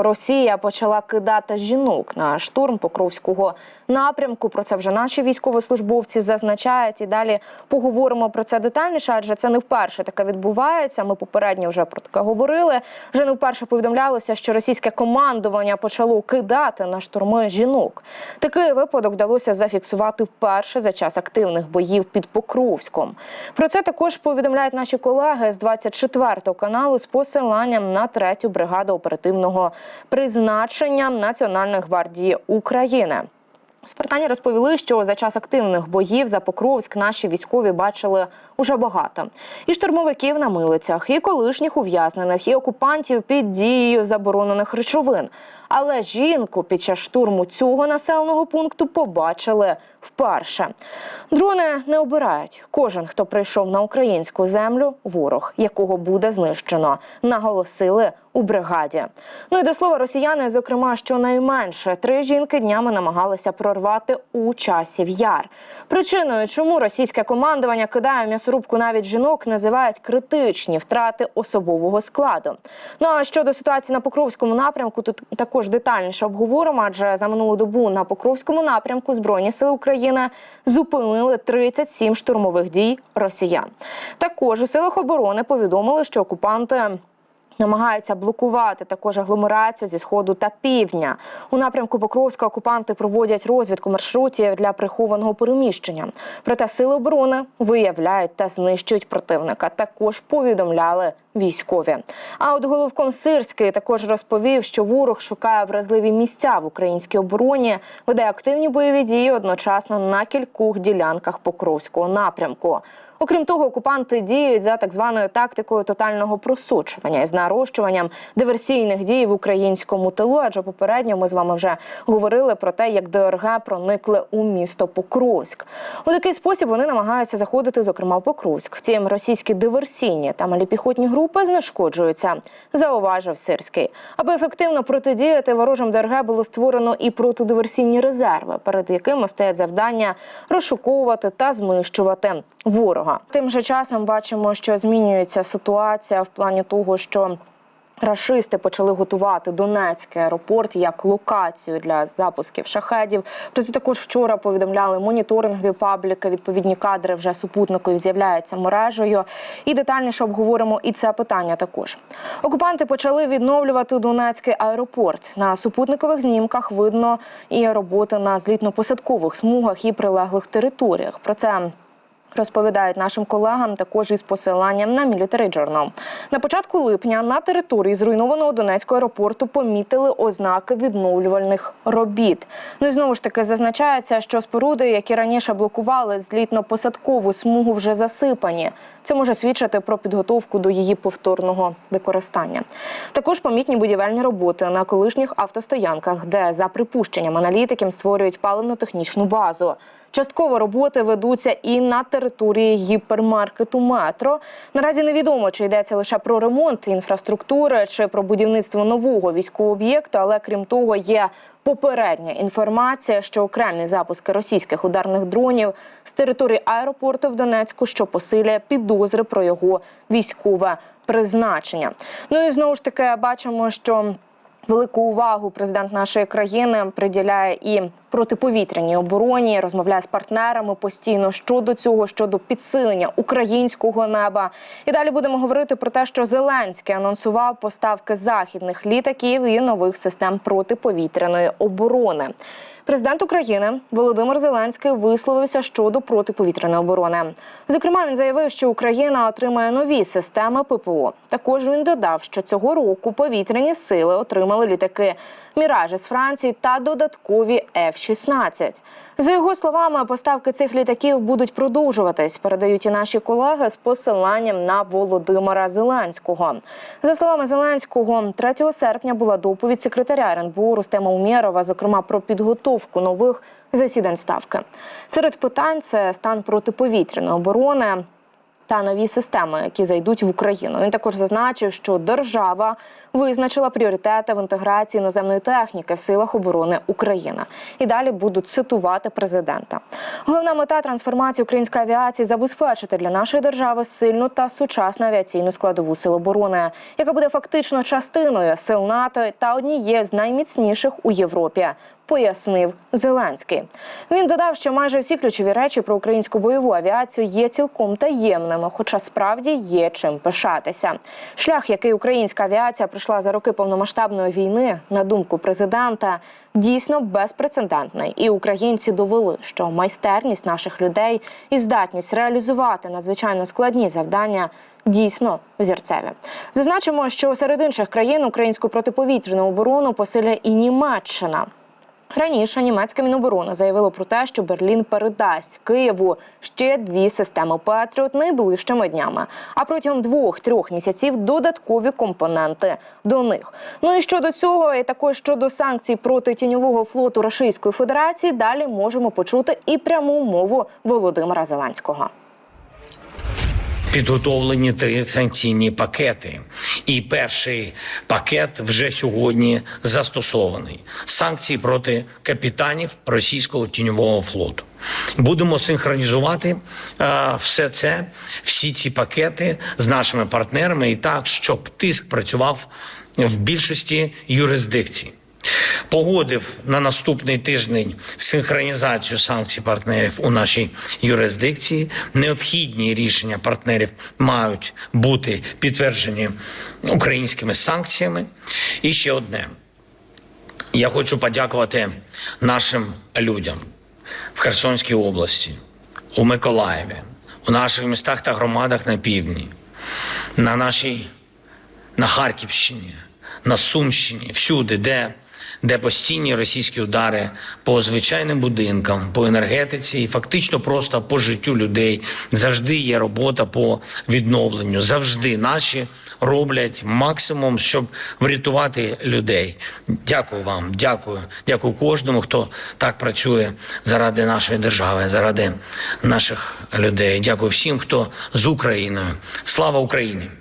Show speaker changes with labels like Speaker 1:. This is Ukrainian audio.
Speaker 1: Росія почала кидати жінок на штурм Покровського напрямку. Про це вже наші військовослужбовці зазначають. І далі поговоримо про це детальніше, адже це не вперше таке відбувається. Ми попередньо вже про таке говорили. Вже не вперше повідомлялося, що російське командування почало кидати на штурми жінок. Такий випадок вдалося зафіксувати вперше за час активних боїв під Покровськом. Про це також повідомляють наші колеги з 24 каналу з посиланням на третю бригаду оперативного призначення Національної гвардії України. Спартані розповіли, що за час активних боїв за Покровськ наші військові бачили уже багато і штурмовиків на милицях, і колишніх ув'язнених, і окупантів під дією заборонених речовин. Але жінку під час штурму цього населеного пункту побачили вперше. Дрони не обирають. Кожен, хто прийшов на українську землю, ворог, якого буде знищено, наголосили у бригаді. Ну і до слова, росіяни, зокрема, щонайменше три жінки днями намагалися прорвати у часів яр. Причиною, чому російське командування кидає м'ясорубку навіть жінок, називають критичні втрати особового складу. Ну а щодо ситуації на Покровському напрямку, тут також детальніше обговоримо, адже за минулу добу на Покровському напрямку Збройні сили України зупинили 37 штурмових дій росіян. Також у силах оборони повідомили, що окупанти. Намагаються блокувати також агломерацію зі сходу та півдня. У напрямку Покровська окупанти проводять розвідку маршрутів для прихованого переміщення. Проте сили оборони виявляють та знищують противника. Також повідомляли військові. А от головком Сирський також розповів, що ворог шукає вразливі місця в українській обороні, веде активні бойові дії одночасно на кількох ділянках Покровського напрямку. Окрім того, окупанти діють за так званою тактикою тотального просочування із нарощуванням диверсійних дій в українському тилу. Адже попередньо ми з вами вже говорили про те, як ДРГ проникли у місто Покровськ. У такий спосіб вони намагаються заходити, зокрема в Покровськ. Втім, російські диверсійні та маліпіхотні групи знешкоджуються. Зауважив Сирський. Аби ефективно протидіяти ворожим ДРГ було створено і протидиверсійні резерви, перед якими стоять завдання розшуковувати та знищувати ворога. Тим же часом бачимо, що змінюється ситуація в плані того, що Рашисти почали готувати Донецький аеропорт як локацію для запусків шахедів. Про це також вчора повідомляли моніторингові пабліки. Відповідні кадри вже супутникові з'являються мережею. І детальніше обговоримо і це питання. Також окупанти почали відновлювати Донецький аеропорт. На супутникових знімках видно і роботи на злітно-посадкових смугах і прилеглих територіях. Про це Розповідають нашим колегам також із посиланням на Military Journal. На початку липня на території зруйнованого Донецького аеропорту помітили ознаки відновлювальних робіт. Ну і знову ж таки зазначається, що споруди, які раніше блокували злітно-посадкову смугу, вже засипані. Це може свідчити про підготовку до її повторного використання. Також помітні будівельні роботи на колишніх автостоянках, де за припущенням аналітиків створюють паливно-технічну базу. Частково роботи ведуться і на території гіпермаркету метро. Наразі невідомо, чи йдеться лише про ремонт інфраструктури чи про будівництво нового військового об'єкту, але крім того, є попередня інформація, що окремі запуски російських ударних дронів з території аеропорту в Донецьку, що посилює підозри про його військове призначення. Ну і знову ж таки бачимо, що велику увагу президент нашої країни приділяє і протиповітряній обороні, розмовляє з партнерами постійно щодо цього, щодо підсилення українського неба. І далі будемо говорити про те, що Зеленський анонсував поставки західних літаків і нових систем протиповітряної оборони. Президент України Володимир Зеленський висловився щодо протиповітряної оборони. Зокрема, він заявив, що Україна отримає нові системи ППО. Також він додав, що цього року повітряні сили отримали літаки Міражі з Франції та додаткові F-16. За його словами, поставки цих літаків будуть продовжуватись. Передають і наші колеги з посиланням на Володимира Зеленського. За словами Зеленського, 3 серпня була доповідь секретаря РНБО Рустема Умєрова, зокрема про підготовку нових засідань ставки. Серед питань це стан протиповітряної оборони. та нові системи, які зайдуть в Україну. Він також зазначив, що держава визначила пріоритети в інтеграції іноземної техніки в силах оборони України. І далі будуть цитувати президента. Головна мета трансформації української авіації забезпечити для нашої держави сильну та сучасну авіаційну складову сил оборони, яка буде фактично частиною сил НАТО та однією з найміцніших у Європі. Пояснив Зеленський. Він додав, що майже всі ключові речі про українську бойову авіацію є цілком таємними, хоча справді є чим пишатися. Шлях, який українська авіація пройшла за роки повномасштабної війни, на думку президента, дійсно безпрецедентний. І українці довели, що майстерність наших людей і здатність реалізувати надзвичайно складні завдання дійсно взірцеві. Зазначимо, що серед інших країн українську протиповітряну оборону посилює і Німеччина. Раніше німецьке міноборони заявило про те, що Берлін передасть Києву ще дві системи Петріот найближчими днями. А протягом двох-трьох місяців додаткові компоненти до них. Ну і щодо цього, і також щодо санкцій проти тіньового флоту Російської Федерації, далі можемо почути і пряму мову Володимира Зеленського.
Speaker 2: Підготовлені три санкційні пакети, і перший пакет вже сьогодні застосований. Санкції проти капітанів російського тіньового флоту. Будемо синхронізувати е, все це, всі ці пакети з нашими партнерами, і так, щоб тиск працював в більшості юрисдикцій. Погодив на наступний тиждень синхронізацію санкцій партнерів у нашій юрисдикції. Необхідні рішення партнерів мають бути підтверджені українськими санкціями. І ще одне. Я хочу подякувати нашим людям в Херсонській області, у Миколаєві, у наших містах та громадах на півдні, на нашій на Харківщині, на Сумщині, всюди, де, де постійні російські удари по звичайним будинкам, по енергетиці і фактично просто по життю людей. Завжди є робота по відновленню. Завжди наші роблять максимум, щоб врятувати людей. Дякую вам, дякую, дякую кожному, хто так працює заради нашої держави, заради наших людей. Дякую всім, хто з Україною. Слава Україні!